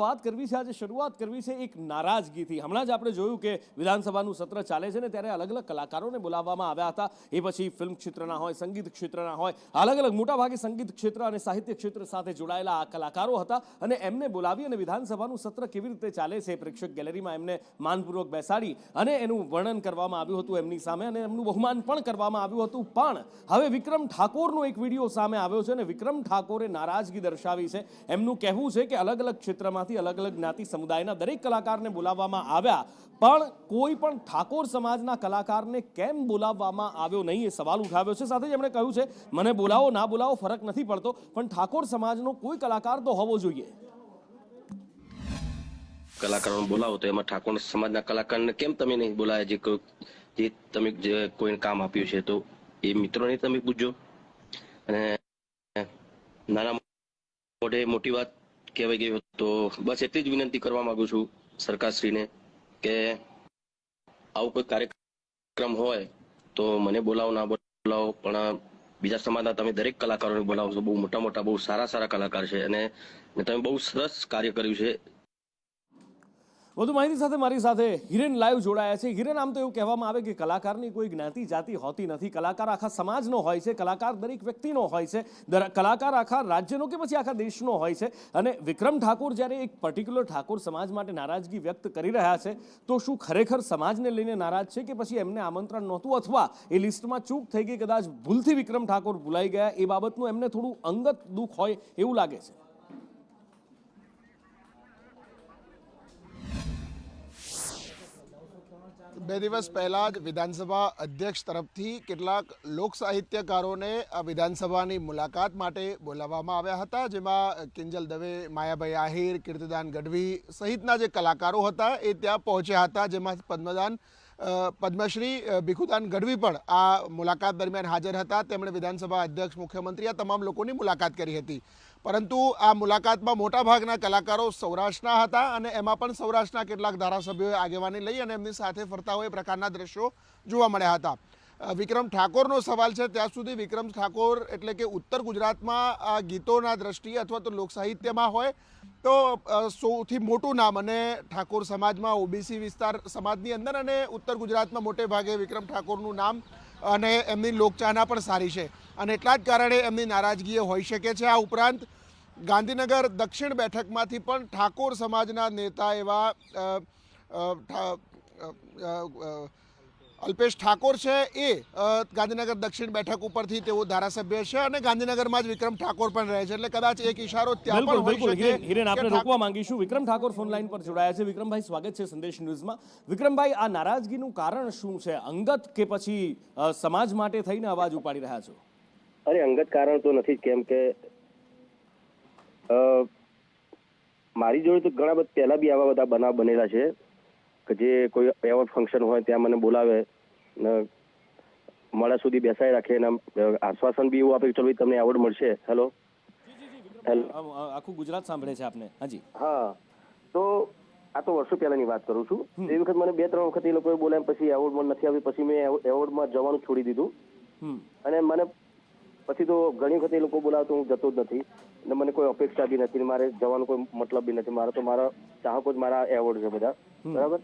વાત કરવી છે, આજે શરૂઆત કરવી છે એક નારાજગીથી. હમણાં જ આપણે જોયું કે વિધાનસભાનું સત્ર ચાલે છે ને ત્યારે અલગ અલગ કલાકારોને બોલાવવામાં આવ્યા હતા. એ પછી ફિલ્મ ક્ષેત્રના હોય, સંગીત ક્ષેત્રના હોય અલગ અલગ મોટાભાગે સંગીત ક્ષેત્ર અને સાહિત્ય ક્ષેત્ર સાથે જોડાયેલા આ કલાકારો હતા અને એમને બોલાવી અને વિધાનસભાનું સત્ર કેવી રીતે ચાલે છે પ્રેક્ષક ગેલેરીમાં એમને માનપૂર્વક બેસાડી અને એનું વર્ણન કરવામાં આવ્યું હતું એમની સામે અને એમનું બહુમાન પણ કરવામાં આવ્યું હતું. પણ હવે વિક્રમ ઠાકોરનો એક વીડિયો સામે આવ્યો છે અને વિક્રમ ઠાકોરે નારાજગી દર્શાવી છે. એમનું કહેવું છે કે અલગ અલગ ક્ષેત્રમાંથી અલગ અલગ જ્ઞાતિ સમુદાયના દરેક કલાકારને બોલાવવામાં આવ્યા. પણ કોઈ પણ ઠાકોર સમાજના કલાકારને કેમ બોલાવવામાં આવ્યો નહીં એ સવાલ ઉઠાવ્યો છે. સાથે જ એમણે કહ્યું છે, મને બોલાવો, ના બોલાવો, ફરક નથી પડતો, પણ ઠાકોર સમાજનો કોઈ કલાકાર તો હોવો જોઈએ. કલાકારોને બોલાવો તો એમાં ઠાકોર સમાજના કલાકારને કેમ તમે નહીં બોલાયા? જે જે તમે જે કોઈને કામ આપ્યું છે, તો એ મિત્રોને તમે પૂછજો. અને, નાના મોટે મોટી વાત કહેવાય ગયું તો બસ એટલી જ વિનંતી કરવા માંગુ છું સરકારશ્રીને કે આવું કોઈ કાર્યક્રમ હોય તો મને બોલાવો, ના બોલાવો. પણ બીજા સમાજના તમે દરેક કલાકારોને બોલાવો છો. બહુ મોટા મોટા, બહુ સારા સારા કલાકાર છે. અને તમે બહુ સરસ કાર્ય કર્યું છે. વધુ માહિતી સાથે મારી સાથે હિરેન લાઈવ જોડાયા છે. હિરેન, આમ તો એવું કહેવામાં આવે કે કલાકારની કોઈ જ્ઞાતિ જાતિ હોતી નથી. કલાકાર આખા સમાજનો હોય છે, કલાકાર દરેક વ્યક્તિનો હોય છે. કલાકાર આખા રાજ્યનો કે પછી આખા દેશનો હોય છે. અને વિક્રમ ઠાકોર જ્યારે એક પર્ટિક્યુલર ઠાકોર સમાજ માટે નારાજગી વ્યક્ત કરી રહ્યા છે, તો શું ખરેખર સમાજને લઈને નારાજ છે કે પછી એમને આમંત્રણ નહોતું? અથવા એ લિસ્ટમાં ચૂક થઈ ગઈ કદાચ ભૂલથી વિક્રમ ઠાકોર ભૂલાઈ ગયા? એ બાબતનું એમને થોડું અંગત દુઃખ હોય એવું લાગે છે. બે દિવસ પહેલાં જ વિધાનસભા અધ્યક્ષ તરફથી કેટલાક લોક સાહિત્યકારોને આ વિધાનસભાની મુલાકાત માટે બોલાવવામાં આવ્યા હતા, જેમાં કિંજલ દવે, માયાભાઈ આહિર, કીર્તિદાન ગઢવી સહિતના જે કલાકારો હતા એ ત્યાં પહોંચ્યા હતા જેમાં પદ્મદાન પદ્મશ્રી ભીખુદાન ગઢવી પણ આ મુલાકાત દરમિયાન હાજર હતા. તેમણે વિધાનસભા અધ્યક્ષ, મુખ્યમંત્રી આ તમામ લોકોની મુલાકાત કરી હતી. પરંતુ આ મુલાકાતમાં મોટાભાગના કલાકારો સૌરાષ્ટ્રના હતા અને એમાં પણ સૌરાષ્ટ્રના કેટલાક ધારાસભ્યોએ આગેવાની લઈ અને એમની સાથે ફરતા હોય પ્રકારના દ્રશ્યો જોવા મળ્યા હતા. વિક્રમ ઠાકોરનો સવાલ છે, ત્યાં સુધી વિક્રમ ઠાકોર એટલે કે ઉત્તર ગુજરાતમાં ગીતોના દ્રષ્ટિએ અથવા તો લોકસાહિત્યમાં હોય તો સૌથી મોટું નામ અને ઠાકોર સમાજમાં ઓબીસી વિસ્તાર સમાજની અંદર અને ઉત્તર ગુજરાતમાં મોટે ભાગે વિક્રમ ઠાકોરનું નામ અને એમની લોકચાહના પણ સારી છે. અને એટલા જ કારણે એમની નારાજગીઓ હોઈ શકે છે. આ ઉપરાંત ગાંધીનગર દક્ષિણ બેઠકમાંથી પણ ઠાકોર સમાજના નેતા એવા અલ્પેશ ઠાકોર છે એ ગાંધીનગર દક્ષિણ બેઠક ઉપરથી તેઓ ધારાસભ્ય છે અને ગાંધીનગરમાં જ વિક્રમ ઠાકોર પણ રહે છે. એટલે કદાચ એક ઇશારો ત્યાં પણ હોઈ શકે. હિરેન આપણે રોકવા માંગીશું. વિક્રમ ઠાકોર ફોન લાઈન પર જોડાયા છે. વિક્રમભાઈ સ્વાગત છે સંદેશ ન્યૂઝમાં. વિક્રમભાઈ આ નારાજગીનું કારણ શું છે? અંગત કે પછી સમાજ માટે થઈને અવાજ ઉપાડી રહ્યા છો? અરે અંગત કારણ તો નથી કેમ કે અ, મારી જોડે તો ઘણા બધા પહેલા બી આવા બધા બનાવ બનેલા છે કે જે કોઈ એવોર્ડ ફંક્શન હોય ત્યાં મને બોલાવે ને મોડા સુધી બેસાઈ રાખે ને આશ્વાસન બી એવું આપે કે ચલો તમને એવોર્ડ મળશે. હેલો આખું ગુજરાત સાંભળે છે આપને. હાજી. હા. તો આ તો વર્ષો પહેલાની વાત કરું છું. એ વખત મને બે ત્રણ વખત એ લોકોએ બોલાવ્યા પછી એવોર્ડ મને નથી આવ્યું. પછી મેં એવોર્ડમાં જવાનું છોડી દીધું. અને મને પછી તો ઘણી વખત એ લોકો બોલાવે તો હું જતો જ નથી. અને મને કોઈ અપેક્ષા બી નથી મારે જવાનો કોઈ મતલબ બી નથી. મારો તો મારા ચાહકો જ મારા એવોર્ડ છે બધા. બરાબર?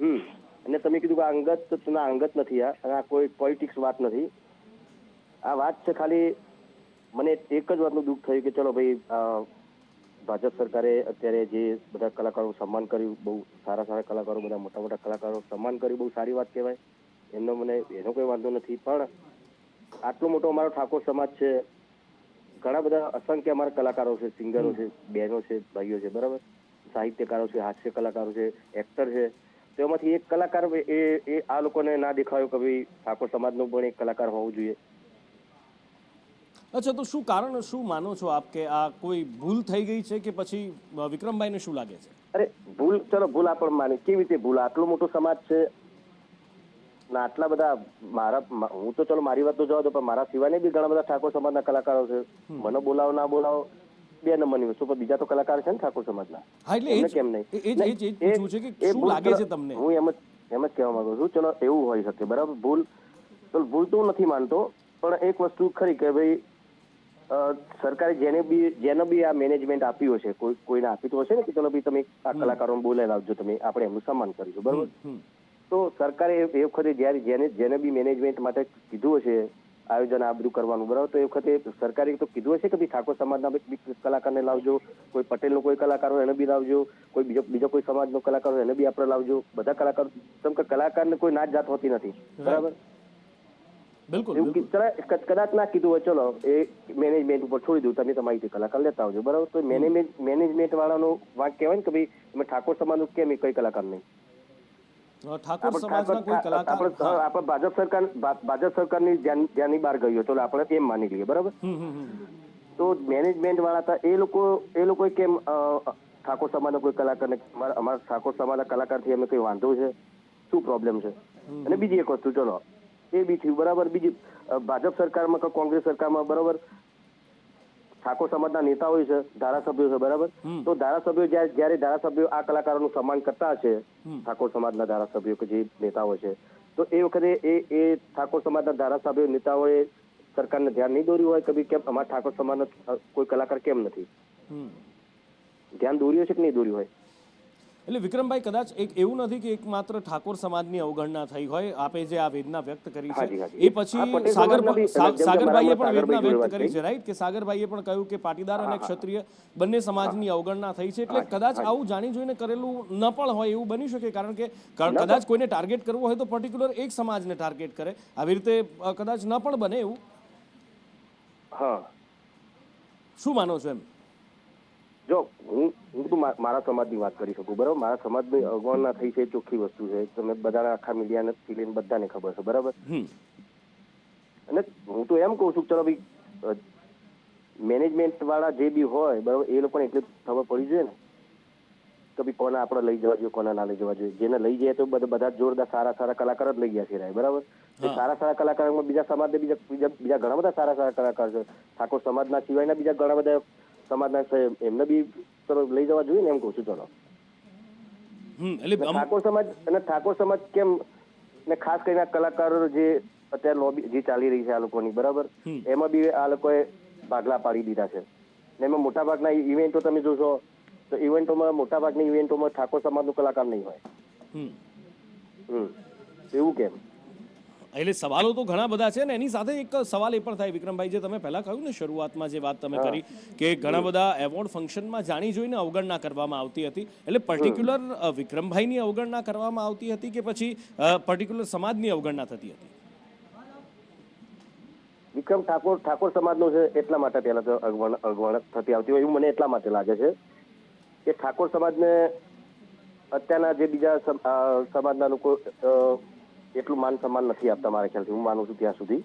હમ. અને તમે કીધું કે અંગત ના અંગત નથી આ. આ કોઈ પોલિટિક્સ વાત નથી. આ વાત છે ખાલી મને એક જ વાતનું દુઃખ થયું કે ચલો ભાઈ ભાજપ સરકારે અત્યારે જે બધા કલાકારો સન્માન કર્યું બહુ સારા સારા કલાકારો બધા મોટા મોટા કલાકારો સન્માન કર્યું બહુ સારી વાત કહેવાય. એમનો મને એનો કોઈ વાંધો નથી. પણ આટલો મોટો અમારો ઠાકોર સમાજ છે. ઘણા બધા અસંખ્ય અમારા કલાકારો છે સિંગરો છે બહેનો છે ભાઈઓ છે બરાબર? સાહિત્યકારો છે હાસ્ય કલાકારો છે એક્ટર છે. તો એમાંથી એક કલાકાર એ એ આ લોકોને ના દેખાયો કે ભાઈ ઠાકોર સમાજનો પણ એક કલાકાર હોવો જોઈએ. અચ્છા તો શું કારણ શું માનો છો આપ કે આ કોઈ ભૂલ થઈ ગઈ છે કે પછી વિક્રમભાઈને શું લાગે છે? અરે ભૂલ ચલો ભૂલ આપણે માની. કેવી રીતે ભૂલ? આટલો મોટો સમાજ છે ને આટલા બધા મારા હું તો ચલો મારી વાત તો જવા દો પણ મારા સિવાયને બી ઘણા બધા ઠાકોર સમાજના કલાકારો છે. મને બોલાવો ના બોલાવો બે નંબરની વસ્તુ પણ બીજા તો કલાકાર છે ને ઠાકોર સમાજના. એટલે કેમ નહીં? એ લાગે છે તમને? હું એમ જ એમ જ કહેવા માંગુ છું ચલો એવું હોઈ શકે બરાબર? ભૂલ ચલો ભૂલ તો નથી માનતો પણ એક વસ્તુ ખરી કે ભાઈ સરકારે જેને બી જેને બી આ મેનેજમેન્ટ આપ્યું હશે કોઈ કોઈને આપ્યું તો હશે ને કે ચલો ભાઈ તમે આ કલાકારોને બોલાવી લાવજો તમે આપણે એમનું સન્માન કરીશું બરોબર. તો સરકારે એ વખતે જ્યારે જેને જેને બી મેનેજમેન્ટ માટે કીધું હશે આયોજન આ બધું કરવાનું બરાબર? તો એ વખતે સરકારે તો કીધું હશે કે ભાઈ ઠાકોર સમાજના બી કલાકારને લાવજો કોઈ પટેલનો કોઈ કલાકાર હોય એને બી લાવજો કોઈ બીજો બીજો કોઈ સમાજનો કલાકાર હોય એને બી આપણે લાવજો. બધા કલાકાર કેમ કે કલાકારને કોઈ નાત જાત હોતી નથી બરાબર? બિલકુલ કદાચ ના કીધું હોય ચલો એ મેનેજમેન્ટ ઉપર છોડી દઉં તમે તમારી કલાકાર લેતા આવજો બરાબર? તો મેનેજમેન્ટ મેનેજમેન્ટ વાળાનો વાંક કહેવાય ને કે ભાઈ તમે ઠાકોર સમાજનું કેમ એ કઈ કલાકાર નહીં? ઠાકોર આપણે સમાજના કોઈ કલાકાર આપણે ભાજપ સરકાર ભાજપ સરકારની ધ્યાન બહાર ગયું તો આપણે એમ માની લઈએ બરાબર. તો મેનેજમેન્ટ વાળા હતા એ લોકો એ લોકો કેમ ઠાકોર સમાજના કોઈ કલાકારને અમારા અમારા ઠાકોર સમાજના કલાકારથી અમે કઈ વાંધો છે? શું પ્રોબ્લેમ છે? અને બીજી એક વસ્તુ ચલો. એ બી થયું બરાબર? બીજી ભાજપ સરકારમાં કે કોંગ્રેસ સરકારમાં બરાબર? ઠાકોર સમાજના નેતાઓ છે ધારાસભ્યો છે બરાબર? તો ધારાસભ્યો જ્યારે ધારાસભ્યો આ કલાકારોનું સન્માન કરતા હશે હમ. ઠાકોર સમાજના ધારાસભ્યો કે જે નેતાઓ છે તો એ વખતે એ એ ઠાકોર સમાજના ધારાસભ્યો નેતાઓએ સરકારને ધ્યાન નહીં દોર્યું હોય કે ભાઈ કેમ અમારા ઠાકોર સમાજનો કોઈ કલાકાર કેમ નથી? ધ્યાન દોર્યું છે કે નહીં દોર્યું હોય? એટલે વિક્રમભાઈ કદાચ એક એવું નથી કે એકમાત્ર ઠાકોર સમાજની અવગણના થઈ હોય આપે જે આ વેદના વ્યક્ત કરી છે એ પછી સાગર સાગરભાઈએ પણ વેદના વ્યક્ત કરી છે રાઈટ કે સાગરભાઈએ પણ કહ્યું કે પાટીદાર અને ક્ષત્રિય બંને સમાજની અવગણના થઈ છે એટલે કદાચ આવું જાણી જોઈને કરેલું ન પણ હોય એવું બની શકે કારણ કે કદાચ કોઈને ટાર્ગેટ કરવું હોય તો પર્ટિક્યુલર એક સમાજને ટાર્ગેટ કરે. આવી રીતે કદાચ ન પણ બને એવું? હા. શું માનો છો એમ? જો હું હું તો મારા સમાજની વાત કરી શકું બરાબર? મારા સમાજની અવગણના થઈ છે ચોખ્ખી વસ્તુ છે. તમે બધાને આખા મીડિયાને લઈને બધાને ખબર છે બરાબર? અને હું તો એમ કહું છું ચલો ભાઈ મેનેજમેન્ટ વાળા જે બી હોય બરાબર એ લોકોને એટલી ખબર પડી જોઈએ ને કે ભાઈ કોને આપણે લઈ જવા જોઈએ કોને ના લઈ જવા જોઈએ. જેને લઈ જાય તો બધા બધા જોરદાર સારા સારા કલાકાર જ લઈ ગયા છે રાય, બરાબર? સારા સારા કલાકારોમાં બીજા સમાજને બીજા બીજા ઘણા બધા સારા સારા કલાકાર છે. ઠાકોર સમાજના સિવાયના બીજા ઘણા બધા સમાજના સાહેબ એમને બી તરફ લઈ જવા જોઈએ ને એમ કહું છું ચલો. ઠાકોર સમાજ અને ઠાકોર સમાજ કેમ ને ખાસ કરીને કલાકારો જે અત્યારે લોબી જે ચાલી રહી છે આ લોકોની બરાબર? એમાં બી આ લોકોએ ભાગલા પાડી દીધા છે. ને એમાં મોટા ભાગના ઇવેન્ટો તમે જોશો તો ઇવેન્ટોમાં મોટા ભાગની ઇવેન્ટોમાં ઠાકોર સમાજનું કલાકાર નહીં હોય. હમ. એવું કેમ? એટલે સવાલો તો ઘણા બધા છે ને એની સાથે એક સવાલ એ પણ થાય વિક્રમભાઈ જે તમે પહેલા કહ્યું ને શરૂઆતમાં જે વાત તમે કરી કે ઘણા બધા એવોર્ડ ફંક્શનમાં જાણી જોઈને અવગણના કરવામાં આવતી હતી. એટલે પર્ટિક્યુલર વિક્રમભાઈની અવગણના કરવામાં આવતી હતી કે પછી પર્ટિક્યુલર સમાજની અવગણના થતી હતી? વિક્રમ ઠાકોર ઠાકોર સમાજનો છે એટલા માટે પહેલા તો અગવણ અગવણ થતી આવતી હોય એવું મને એટલા માટે લાગે છે કે ઠાકોર સમાજને અત્યારના જે બીજા સમાજના લોકો એટલું માન સન્માન નથી આપતા મારા ખ્યાલથી. હું માનું છું ત્યાં સુધી.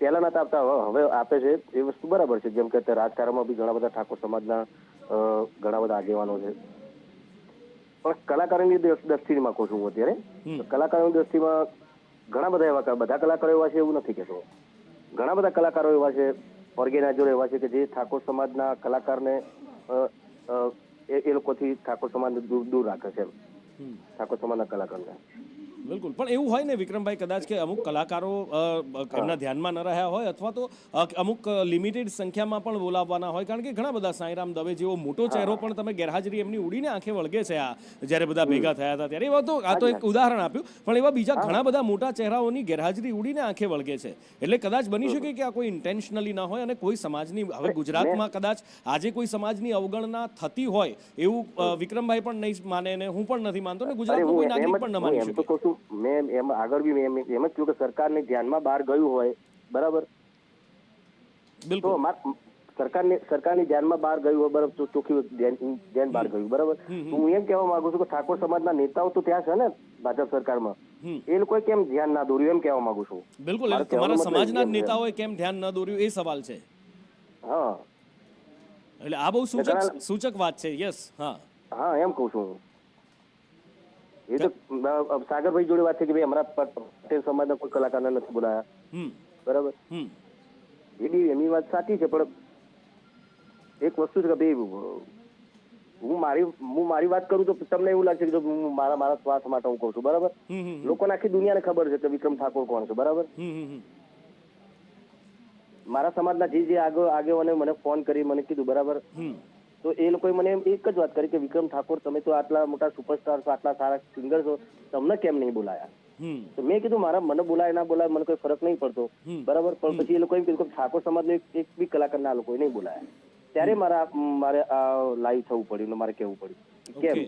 પહેલા નતા આપતા હવે- આપે છે એ વસ્તુ બરાબર છે. જેમ કે અત્યારે રાજકારણમાં બી ઘણા બધા ઠાકોર સમાજના ઘણા બધા આગેવાનો છે. પણ કલાકારોની દ્રષ્- દ્રષ્ટિમાં કહું છું હું અત્યારે. કલાકારોની દ્રષ્ટિમાં ઘણા બધા એવા બધા કલાકારો એવા છે એવું નથી કહેતો. ઘણા બધા કલાકારો એવા છે ઓર્ગેનાઇઝરો એવા છે કે જે ઠાકોર સમાજના કલાકારને એ લોકોથી ઠાકોર સમાજને દૂર દૂર રાખે છે ઠાકોર સમાજના કલાકારને. બિલકુલ. પણ એવું હોય ને વિક્રમભાઈ કદાચ કે અમુક કલાકારો એમના ધ્યાનમાં ન રહ્યા હોય અથવા તો અમુક લિમિટેડ સંખ્યામાં પણ બોલાવવાના હોય. કારણ કે ઘણા બધા સાંઈરામ દવે જેવો મોટો ચહેરો પણ તમે ગેરહાજરી એમની ઉડીને આંખે વળગે છે આ જ્યારે બધા ભેગા થયા હતા ત્યારે. એવા તો આ તો એક ઉદાહરણ આપ્યું. પણ એવા બીજા ઘણા બધા મોટા ચહેરાઓની ગેરહાજરી ઉડીને આંખે વળગે છે. એટલે કદાચ બની શકે કે આ કોઈ ઇન્ટેન્શનલી ના હોય અને કોઈ સમાજની હવે ગુજરાતમાં કદાચ આજે કોઈ સમાજની અવગણના થતી હોય એવું વિક્રમભાઈ પણ નહીં માને ને હું પણ નથી માનતો ને ગુજરાતનો કોઈ નાગરિક પણ ન માની શકે. મેં એમ આગળ બી મેં એમ જ કહ્યું કે સરકારને ધ્યાનમાં બહાર ગયું હોય બરાબર? તો સરકારને સરકારની ધ્યાનમાં બહાર ગયું હોય બરાબર ચોખ્ખી ધ્યાન બહાર ગયું બરાબર? હું એમ કહેવા માંગુ છું કે ઠાકોર સમાજના નેતાઓ તો ત્યાં છે ને ભાજપ સરકારમાં. એ લોકોએ કેમ ધ્યાન ના દોર્યું એમ કહેવા માંગુ છું? બિલકુલ તમારા સમાજના નેતાઓએ કેમ ધ્યાન ના દોર્યું એ સવાલ છે. હા. એટલે આ બહુ સૂચક સૂચક વાત છે યસ હા. હા એમ કહું છું. એ તો સાગરભાઈ જોડે વાત છે કે ભાઈ અમારા પટેલ સમાજના કોઈ કલાકારને નથી બોલાયા. બરાબર? એ બી એમની વાત સાચી છે પણ એક વસ્તુ છે કે ભાઈ હું મારી હું મારી વાત કરું તો તમને એવું લાગશે કે હું મારા મારા સ્વાર્થ માટે હું કહું છું બરાબર? લોકોને આખી દુનિયાને ખબર છે કે વિક્રમ ઠાકોર કોણ છે બરાબર. મારા સમાજના જે જે આગળ આગેવાને મને ફોન કરી મને કીધું બરાબર? તો એ લોકોએ મને એક જ વાત કરી કે વિક્રમ ઠાકોર તમે તો આટલા મોટા સુપરસ્ટાર છો આટલા સારા સિંગર છો તમને કેમ નહીં બોલાયા? તો મેં કીધું મારા મને બોલાય ના બોલાય મને કોઈ ફરક નહીં પડતો. બરાબર? પણ પછી એ લોકો એમ કીધું કે ઠાકોર સમાજનો એક એક બી કલાકારને આ લોકોએ નહીં બોલાયા. ત્યારે મારા મારે આ લાઈવ થવું પડ્યું ને મારે કહેવું પડ્યું. કેમ.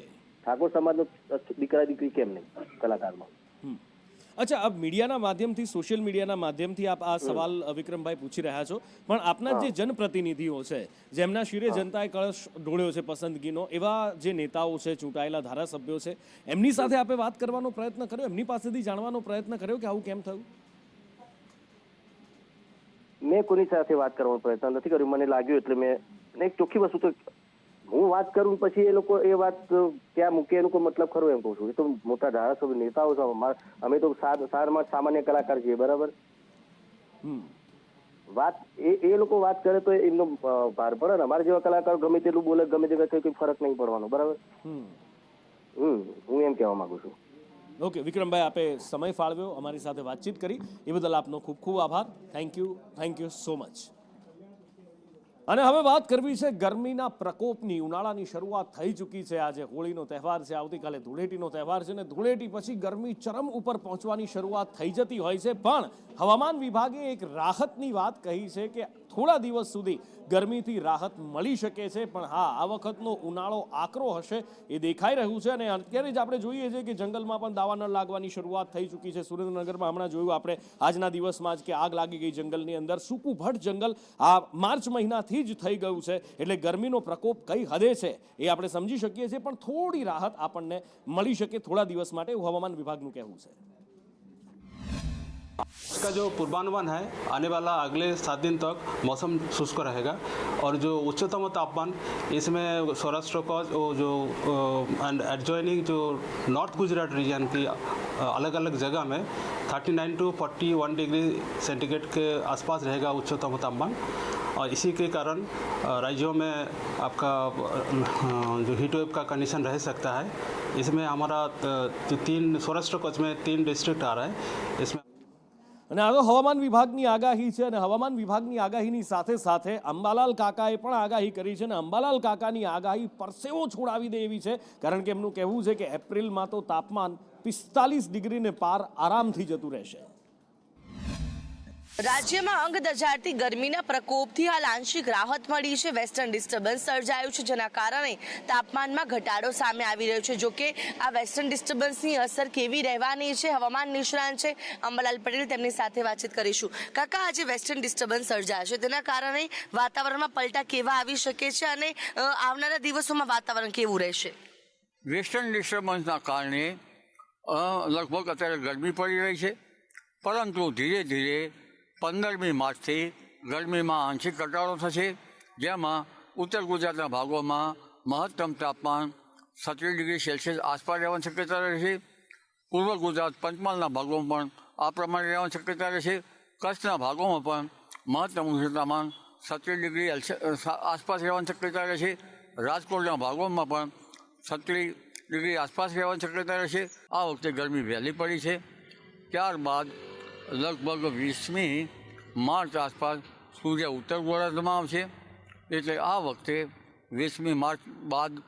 ઠાકોર સમાજનો દીકરા દીકરી કેમ નહીં કલાકારમાં. અચ્છા આપ મીડિયાના માધ્યમથી સોશિયલ મીડિયાના માધ્યમથી આપ આ સવાલ વિક્રમભાઈ પૂછી રહ્યા છો. પણ આપના જે જનપ્રતિનિધિઓ છે જેમના શિરે જનતાએ કળશ ઢોળ્યો છે પસંદગીનો એવા જે નેતાઓ છે ચૂંટાયેલા ધારાસભ્યો છે એમની સાથે આપે વાત કરવાનો પ્રયત્ન કર્યો? એમની પાસેથી જાણવાનો પ્રયત્ન કર્યો કે આવું કેમ થયું? મેં કોની સાથે વાત કરવાનો પ્રયત્ન નથી કર્યો. મને લાગ્યું એટલે મેં એક ચોખ્ખી વસ્તુ તો હું વાત કરું પછી એ લોકો એ વાત ત્યાં મૂકે એનો કોઈ મતલબ ખરો એમ કહું છું. એ તો મોટા ધારાસભ્ય નેતાઓ છે અમે તો સાર- સારમાં સામાન્ય કલાકાર છીએ બરાબર? વાત એ એ લોકો વાત કરે તો એમનો ભાર પડે ને. અમારા જેવા કલાકારો ગમે તેટલું બોલે ગમે તે કંઈ ફરક નહીં પડવાનો બરાબર? હમ. હું એમ કહેવા માંગુ છું. ઓકે વિક્રમભાઈ આપે સમય ફાળવ્યો અમારી સાથે વાતચીત કરી. એ બદલ આપનો ખૂબ ખૂબ આભાર. Thank you thank you so much અને હવે વાત કરવી છે ગરમીના પ્રકોપની. ઉનાળાની શરૂઆત થઈ ચૂકી છે આજે. હોળીનો તહેવાર છે, આવતીકાલે ધૂળેટીનો તહેવાર છે અને ધૂળેટી પછી ગરમી ચરમ ઉપર પહોંચવાની શરૂઆત થઈ જતી હોય છે. પણ હવામાન વિભાગે એક રાહતની વાત કહી છે કે થોડા દિવસ સુધી ગરમીથી રાહત મળી શકે છે, પણ હા, આ વખતનો ઉનાળો આકરો હશે એ દેખાઈ રહ્યું છે અને અત્યારે જ આપણે જોઈએ છીએ કે જંગલમાં પણ દાવા ન લાગવાની શરૂઆત થઈ ચૂકી છે. સુરેન્દ્રનગરમાં હમણાં જોયું આપણે આજના દિવસમાં જ કે આગ લાગી ગઈ જંગલની અંદર. સૂકું ભટ્ટ જંગલ આ માર્ચ મહિનાથી જ થઈ ગયું છે, એટલે ગરમીનો પ્રકોપ કઈ હદે છે એ આપણે સમજી શકીએ છીએ, પણ થોડી રાહત આપણને મળી શકે થોડા દિવસ માટે હવામાન વિભાગનું કહેવું છે. इसका जो पूर्वानुमान है, आने वाला अगले सात दिन तक मौसम शुष्क रहेगा और जो उच्चतम तापमान, इसमें सौराष्ट्र का जो एंड एडजॉइनिंग जो नॉर्थ गुजरात रीजन की अलग अलग जगह में 39 टू 41 डिग्री सेंटीग्रेड के आसपास रहेगा उच्चतम तापमान। और इसी के कारण राज्यों में आपका जो हीट वेव का कंडीशन रह सकता है। इसमें हमारा तीन, सौराष्ट्र कच्छ में तीन डिस्ट्रिक्ट आ रहा है। इसमें અને આ હવામાન વિભાગની આગાહી છે અને હવામાન વિભાગની આગાહીની સાથે સાથે અંબાલાલ કાકાએ પણ આગાહી કરી છે અને અંબાલાલ કાકાની આગાહી પરસેવો છોડાવી દે એવી છે, કારણ કે એમનું કહેવું છે કે એપ્રિલમાં તો તાપમાન પિસ્તાલીસ ડિગ્રીને પાર આરામથી જતું રહેશે. રાજ્યમાં અંગ દજાડતી ગરમીના પ્રકોપથી હાલ આંશિક રાહત મળી છે. વેસ્ટર્ન ડિસ્ટર્બન્સ સર્જાયું છે, જેના કારણે તાપમાનમાં ઘટાડો સામે આવી રહ્યો છે. જોકે આ વેસ્ટર્ન ડિસ્ટર્બન્સની અસર કેવી રહેવાની છે, હવામાન નિષ્ણાંત છે, અંબાલાલ પટેલ તેમની સાથે વાતચીત કરીશું. કાકા, આજે વેસ્ટર્ન ડિસ્ટર્બન્સ સર્જાય છે. તેના કારણે વાતાવરણમાં પલટા કેવા આવી શકે છે અને આવનારા દિવસોમાં વાતાવરણ કેવું રહેશે? વેસ્ટર્ન ડિસ્ટર્બન્સના કારણે લગભગ અત્યારે ગરમી પડી રહી છે. પરંતુ ધીરે ધીરે પંદરમી માર્ચથી ગરમીમાં આંશિક ઘટાડો થશે, જેમાં ઉત્તર ગુજરાતના ભાગોમાં મહત્તમ તાપમાન સત્તર ડિગ્રી સેલ્સિયસ આસપાસ રહેવાની શક્યતા રહેશે. પૂર્વ ગુજરાત પંચમહાલના ભાગોમાં પણ આ પ્રમાણે રહેવાની શક્યતા રહેશે. કચ્છના ભાગોમાં પણ મહત્તમ તાપમાન સત્રીસ ડિગ્રી આસપાસ રહેવાની શક્યતા રહેશે. રાજકોટના ભાગોમાં પણ છત્રીસ ડિગ્રી આસપાસ રહેવાની શક્યતા રહેશે. આ વખતે ગરમી વહેલી પડી છે. ત્યારબાદ લગભગ વીસમી માર્ચ આસપાસ સૂર્ય ઉત્તર ગોળાર્ધમાં આવશે. એટલે આ વખતે વીસમી માર્ચ બાદ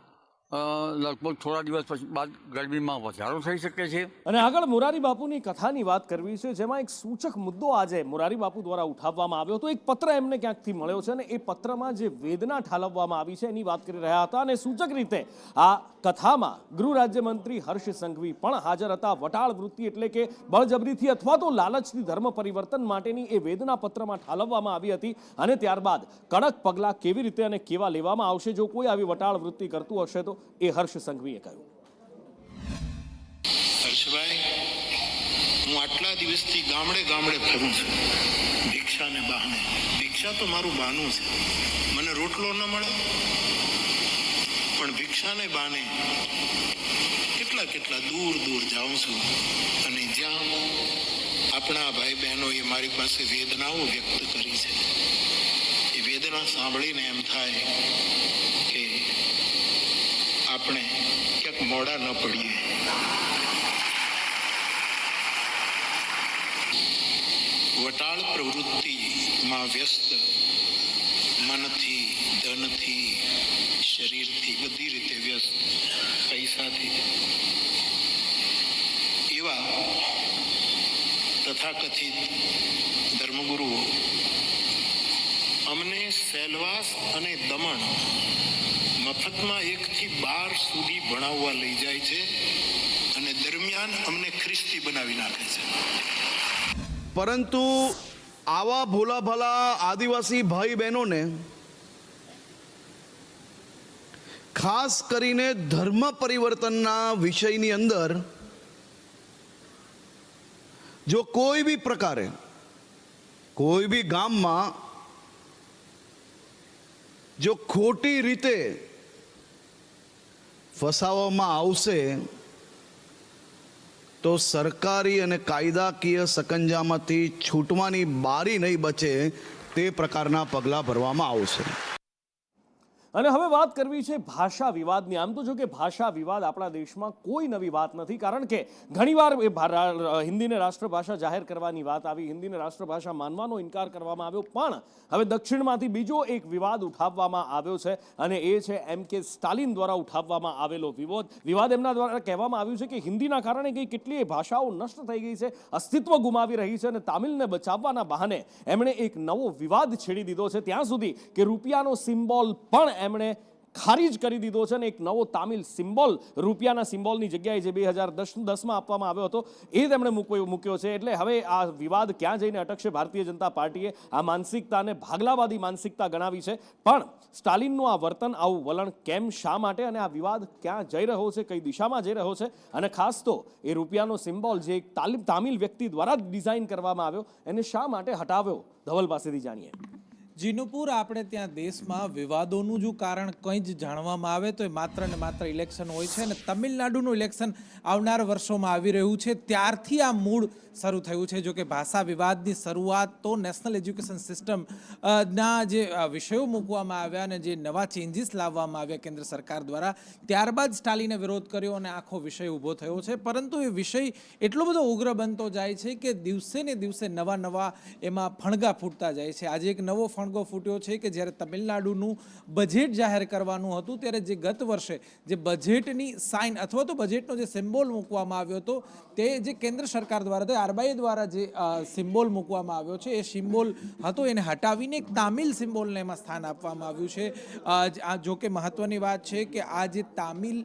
લગભગ થોડા દિવસ પછી બાદ ગરમીમાં વધારો થઈ શકે છે. અને આગળ મોરારી બાપુની કથાની વાત કરવી છે, જેમાં એક સૂચક મુદ્દો આજે મોરારી બાપુ દ્વારા ઉઠાવવામાં આવ્યો હતો. એક પત્ર એમને ક્યાંકથી મળ્યો છે અને એ પત્રમાં જે વેદના ઠાલવવામાં આવી છે એની વાત કરી રહ્યા હતા. અને સૂચક રીતે આ કથામાં ગૃહ રાજ્યમંત્રી હર્ષ સંઘવી પણ હાજર હતા. વટાળ વૃત્તિ એટલે કે બળજબરીથી અથવા તો લાલચથી ધર્મ પરિવર્તન માટેની એ વેદના પત્રમાં ઠાલવવામાં આવી હતી. અને ત્યારબાદ કડક પગલાં કેવી રીતે અને કેવા લેવામાં આવશે, જો કોઈ આવી વટાળ વૃત્તિ કરતું હશે તો એ હર્ષ સંઘવીએ કહ્યું. હર્ષભાઈ, હું આટલા દિવસથી ગામડે ગામડે ફરું છું. ભિક્ષાને બહાને. ભિક્ષા તો મારું બહાનું છે. મને રોટલો ન મળે. પણ ભિક્ષાને બહાને કેટલા કેટલા દૂર દૂર જાઉં છું. અને જ્યાં આપણા ભાઈ બહેનોએ મારી પાસે વેદનાઓ વ્યક્ત કરી છે. એ વેદના સાંભળીને એમ થાય આપણે ક્યાંક મોડા ન પડીએ. વટાળ પ્રવૃત્તિ માં વ્યસ્ત, મનથી, ધનથી, શરીરથી બધી રીતે વ્યસ્ત, પૈસાથી. એવા તથાકથિત ધર્મગુરુઓ અમને સેલવાસ અને દમણ મફતમાં એકથી બાર સુધી ભણાવવા લઈ જાય છે અને દરમિયાન અમને ખ્રિસ્તી બનાવી નાખે છે. પરંતુ આવા ભોલા ભલા આદિવાસી ભાઈ બહેનોને ખાસ કરીને ધર્મ પરિવર્તનના વિષયની અંદર જો કોઈ બી પ્રકારે, કોઈ બી ગામમાં જો ખોટી રીતે ફસાવવામાં આવશે, તો સરકારી અને કાયદાકીય સકંજામાંથી છૂટવાની બારી નહીં બચે તે પ્રકારના પગલાં ભરવામાં આવશે. અને હવે વાત કરવી છે ભાષા વિવાદની. આમ તો જો કે ભાષા વિવાદ આપણા દેશમાં કોઈ નવી વાત નથી, કારણ કે ઘણીવાર એ હિન્દીને રાષ્ટ્રભાષા જાહેર કરવાની વાત આવી, હિન્દીને રાષ્ટ્રભાષા માનવાનો ઇનકાર કરવામાં આવ્યો. પણ હવે દક્ષિણમાંથી બીજો એક વિવાદ ઉઠાવવામાં આવ્યો છે, અને એ છે એમ કે સ્ટાલિન દ્વારા ઉઠાવવામાં આવેલો વિવાદ વિવાદ એમના દ્વારા કહેવામાં આવ્યું છે કે હિન્દીના કારણે કઈ કેટલીય ભાષાઓ નષ્ટ થઈ ગઈ છે, અસ્તિત્વ ગુમાવી રહી છે અને તામિલને બચાવવાના બહાને એમણે એક નવો વિવાદ છેડી દીધો છે. ત્યાં સુધી કે રૂપિયાનો સિમ્બોલ પણ એમણે ખારીજ કરી દીધો છે અને એક નવો તામિલ સિમ્બોલ, રૂપિયાના સિમ્બોલની જગ્યાએ જે બે હજાર દસ, દસમાં આપવામાં આવ્યો હતો, એ તેમણે મૂક્યો છે. એટલે હવે આ વિવાદ ક્યાં જઈને અટકશે ભારતીય જનતા પાર્ટીએ? આ માનસિકતાને ભાગલાવાદી માનસિકતા ગણાવી છે. પણ સ્ટાલિનનું આ વર્તન, આવું વલણ કેમ શા માટે અને આ વિવાદ ક્યાં જઈ રહ્યો છે, કઈ દિશામાં જઈ રહ્યો છે? અને ખાસ તો એ રૂપિયાનો સિમ્બોલ જે એક તામિલ વ્યક્તિ દ્વારા ડિઝાઇન કરવામાં આવ્યો, એને શા માટે હટાવ્યો? ધવલ પાસેથી જાણીએ. જીનુપુર આપણે ત્યાં દેશમાં વિવાદોનું જો કારણ કંઈ જ જાણવામાં આવે તો એ માત્ર ને માત્ર ઇલેક્શન હોય છે અને તમિલનાડુનું ઇલેક્શન આવનાર વર્ષોમાં આવી રહ્યું છે. ત્યારથી આ મૂળ શરૂ થયું છે. જોકે ભાષા વિવાદની શરૂઆત તો નેશનલ એજ્યુકેશન સિસ્ટમ ના જે વિષયો મૂકવામાં આવ્યા અને જે નવા ચેન્જીસ લાવવામાં આવ્યા કેન્દ્ર સરકાર દ્વારા, ત્યારબાદ સ્ટાલિને વિરોધ કર્યો અને આખો વિષય ઊભો થયો છે. પરંતુ એ વિષય એટલો બધો ઉગ્ર બનતો જાય છે કે દિવસે ને દિવસે નવા નવા એમાં ફણગા ફૂટતા જાય છે. આજે એક નવો ફણગો ફૂટ્યો છે કે જ્યારે તમિલનાડુનું બજેટ જાહેર કરવાનું હતું ત્યારે જે ગત વર્ષે જે બજેટની સાઇન અથવા તો બજેટનો જે સિમ્બોલ મૂકવામાં આવ્યો હતો તે જે કેન્દ્ર સરકાર દ્વારા આરબીઆઈ દ્વારા જે સિમ્બોલ મૂકવામાં આવ્યો છે એ સિમ્બોલ હતો એને હટાવીને એક તામિલ સિમ્બોલને એમાં સ્થાન આપવામાં આવ્યું છે. આ જો કે મહત્વની વાત છે કે આ જે તામિલ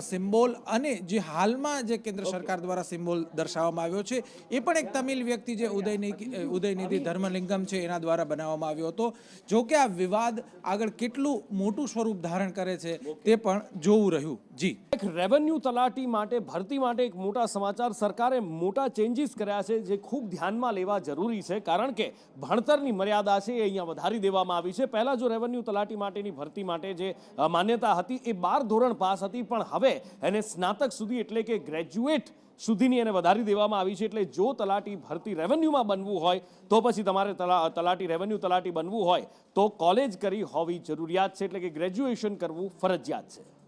સિમ્બોલ અને જે હાલમાં જે કેન્દ્ર સરકાર દ્વારા સિમ્બોલ દર્શાવવામાં આવ્યો છે એ પણ એક તમિલ વ્યક્તિ જે ઉદયનિધિ ઉદયનિધિ ધર્મલિંગમ છે એના દ્વારા બનાવવામાં આવ્યો હતો. જો કે આ વિવાદ આગળ કેટલું મોટું સ્વરૂપ ધારણ કરે છે તે પણ જોવું રહ્યું. જી. એક રેવન્યુ તલાટી માટે, ભરતી માટે એક મોટા સમાચાર સરકારે મોટા ચેન્જીસ કર્યા છે જે ખૂબ ધ્યાનમાં લેવા જરૂરી છે. કારણ કે ભણતરની મર્યાદા છે એ અહીંયા વધારી દેવામાં આવી છે. પહેલા જો રેવન્યુ તલાટી માટેની ભરતી માટે જે માન્યતા હતી એ બાર ધોરણ પાસ હતી, પણ હવે એને સ્નાતક સુધી એટલે કે ગ્રેજ્યુએટ સુધીની એને વધારી દેવામાં આવી છે એટલે જો તલાટી ભરતી રેવન્યુમાં બનવું હોય, તો પછી તમારે તલા- તલાટી રેવન્યુ તલાટી બનવું હોય, તો કોલેજ કરી હોવી જરૂરિયાત છે એટલે કે ગ્રેજ્યુએશન કરવું ફરજિયાત છે.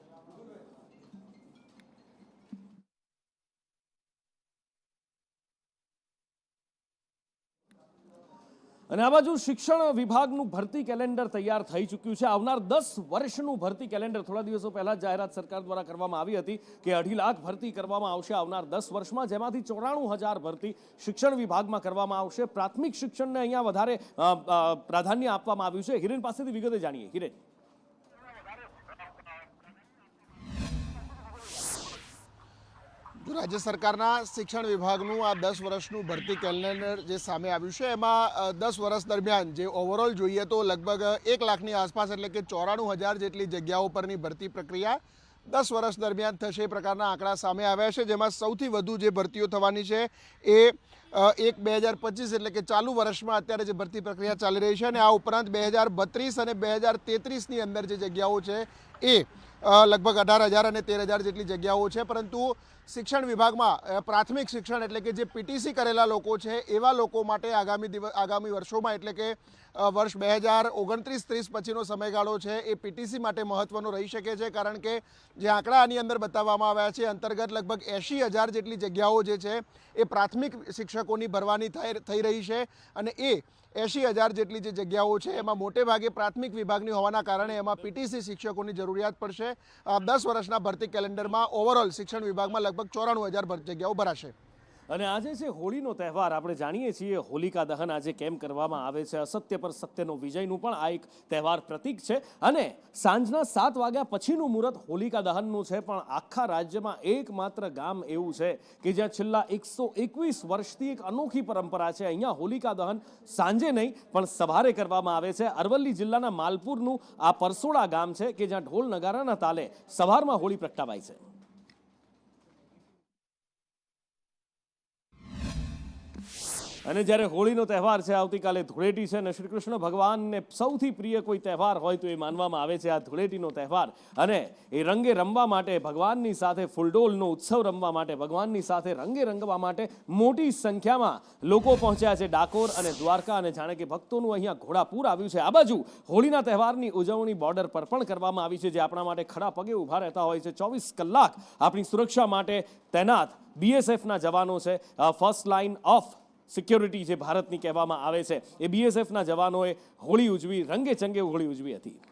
અને આ બાજુ શિક્ષણ વિભાગનું ભરતી કેલેન્ડર તૈયાર થઈ ચૂક્યું છે. આવનાર દસ વર્ષનું ભરતી કેલેન્ડર થોડા દિવસો પહેલા જાહેરાત સરકાર દ્વારા કરવામાં આવી હતી કે અઢી લાખ ભરતી કરવામાં આવશે આવનાર દસ વર્ષમાં, જેમાંથી ચોરાણું હજાર ભરતી શિક્ષણ વિભાગમાં કરવામાં આવશે. પ્રાથમિક શિક્ષણને અહીંયા વધારે પ્રાધાન્ય આપવામાં આવ્યું છે. હિરેન પાસેથી વિગતે જાણીએ. હિરેન. રાજ્ય સરકારના શિક્ષણ વિભાગનું આ દસ વર્ષનું ભરતી કેલેન્ડર જે સામે આવ્યું છે, એમાં દસ વર્ષ દરમિયાન જે ઓવરઓલ જોઈએ તો લગભગ એક લાખની આસપાસ એટલે કે ચોરાણું હજાર જેટલી જગ્યાઓ પરની ભરતી પ્રક્રિયા દસ વર્ષ દરમિયાન થશે એ પ્રકારના આંકડા સામે આવ્યા છે, જેમાં સૌથી વધુ જે ભરતીઓ થવાની છે એ એક બે હજાર પચીસ એટલે કે ચાલુ વર્ષમાં અત્યારે જે ભરતી પ્રક્રિયા ચાલી રહી છે અને આ ઉપરાંત બે હજાર બત્રીસ અને બે હજાર તેત્રીસની અંદર જે જગ્યાઓ છે એ લગભગ અઢાર હજાર અને તેર હજાર જેટલી જગ્યાઓ છે. પરંતુ શિક્ષણ વિભાગમાં પ્રાથમિક શિક્ષણ એટલે કે જે પીટીસી કરેલા લોકો છે એવા લોકો માટે આગામી દિવસ, આગામી વર્ષોમાં એટલે કે વર્ષ બે હજાર ઓગણત્રીસ ત્રીસ પછીનો સમયગાળો છે. એ પીટીસી માટે મહત્વનો રહી શકે છે કારણ કે જે આંકડા આની અંદર બતાવવામાં આવ્યા છે, અંતર્ગત લગભગ એંશી હજાર જેટલી જગ્યાઓ જે છે, એ પ્રાથમિક શિક્ષકોની ભરવાની થઈ રહી છે અને એ એંશી હજાર જેટલી જે જગ્યાઓ છે, એમાં મોટે ભાગે પ્રાથમિક વિભાગની હોવાના કારણે એમાં પીટીસી શિક્ષકોની જરૂરિયાત પડશે. દસ વર્ષના ભરતી કેલેન્ડરમાં ઓવરઓલ શિક્ષણ વિભાગમાં લગભગ ચોરાણું હજાર જગ્યાઓ ભરાશે. અને આજે છે હોળીનો તહેવાર આપણે જાણીએ છીએ, હોલિકા દહન આજે કેમ કરવામાં આવે છે? અસત્ય પર સત્યનો વિજયનું પણ આ એક તહેવાર પ્રતીક છે. અને સાંજના સાત વાગ્યા પછીનું મુહૂર્ત હોલિકા દહનનું છે, પણ આખા રાજ્યમાં એકમાત્ર ગામ એવું છે કે જ્યાં છેલ્લા એકસો એકવીસ વર્ષથી એક અનોખી પરંપરા છે. અહીંયા હોલિકા દહન સાંજે નહીં, પણ સવારે કરવામાં આવે છે. અરવલ્લી જિલ્લાના માલપુરનું આ પરસોડા ગામ છે કે જ્યાં ઢોલ નગારાના તાલે સવારમાં હોળી પ્રગટાવાય છે. અને જ્યારે હોળીનો તહેવાર છે, આવતીકાલે ધૂળેટી છે અને શ્રી કૃષ્ણ ભગવાનને સૌથી પ્રિય કોઈ તહેવાર હોય તો એ માનવામાં આવે છે આ ધૂળેટીનો તહેવાર. અને એ રંગે રમવા માટે ભગવાનની સાથે ફૂલડોલનો ઉત્સવ રમવા માટે, ભગવાનની સાથે રંગે રંગવા માટે મોટી સંખ્યામાં લોકો પહોંચ્યા છે ડાકોર અને દ્વારકા અને જાણે કે ભક્તોનું અહીંયા ઘોડાપૂર આવ્યું છે. આ બાજુ હોળીના તહેવારની ઉજવણી બોર્ડર પર પણ કરવામાં આવી છે, જે આપણા માટે ખડા પગે ઊભા રહેતા હોય છે. ચોવીસ કલાક આપણી સુરક્ષા માટે તૈનાત બીએસએફના જવાનો છે. ફર્સ્ટ લાઇન ઓફ સિક્યોરિટી જે ભારતની કહેવામાં આવે છે, એ બીએસએફના જવાનોએ હોળી ઉજવી, રંગે ચંગે હોળી ઉજવી હતી.